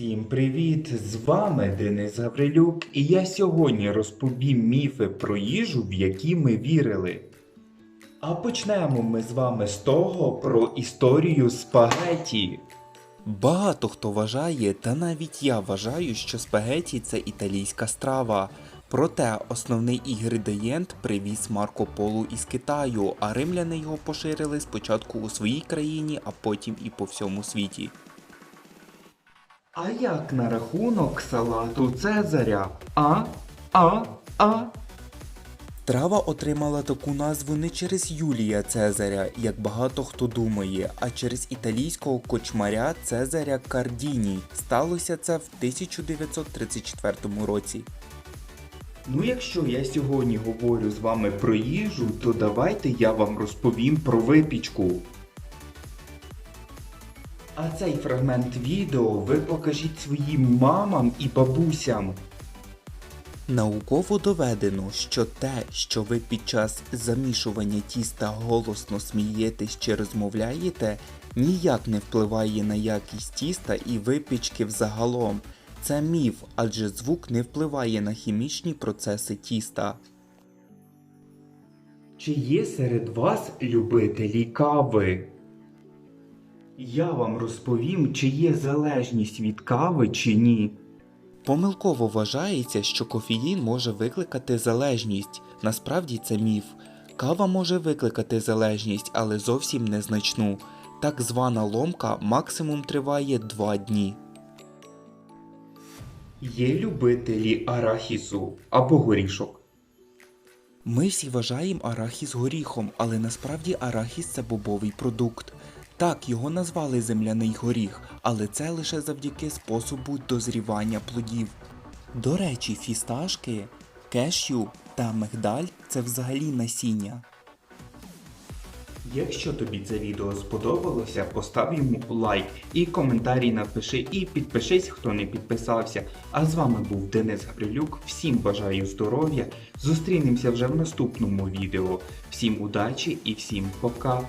Всім привіт! З вами Денис Гаврилюк, і я сьогодні розповім міфи про їжу, в які ми вірили. А почнемо ми з вами з того про історію спагеті. Багато хто вважає, та навіть я вважаю, що спагеті це італійська страва. Проте основний інгредієнт привіз Марко Поло із Китаю, а римляни його поширили спочатку у своїй країні, а потім і по всьому світі. А як на рахунок салату Цезаря? А? А? А? Трава отримала таку назву не через Юлія Цезаря, як багато хто думає, а через італійського кочмаря Цезаря Кардіні. Сталося це в 1934 році. Ну, якщо я сьогодні говорю з вами про їжу, то давайте я вам розповім про випічку. А цей фрагмент відео ви покажіть своїм мамам і бабусям. Науково доведено, що те, що ви під час замішування тіста голосно смієтесь чи розмовляєте, ніяк не впливає на якість тіста і випічки взагалом. Це міф, адже звук не впливає на хімічні процеси тіста. Чи є серед вас любителі кави? Я вам розповім, чи є залежність від кави чи ні. Помилково вважається, що кофеїн може викликати залежність. Насправді це міф. Кава може викликати залежність, але зовсім незначну. Так звана ломка максимум триває 2 дні. Є любителі арахісу або горішок. Ми всі вважаємо арахіс горіхом, але насправді арахіс це бобовий продукт. Так, його назвали земляний горіх, але це лише завдяки способу дозрівання плодів. До речі, фісташки, кешю та мигдаль це взагалі насіння. Якщо тобі це відео сподобалося, постав йому лайк і коментарі напиши і підпишись, хто не підписався. А з вами був Денис Гаврилюк. Всім бажаю здоров'я. Зустрінемося вже в наступному відео. Всім удачі і всім пока!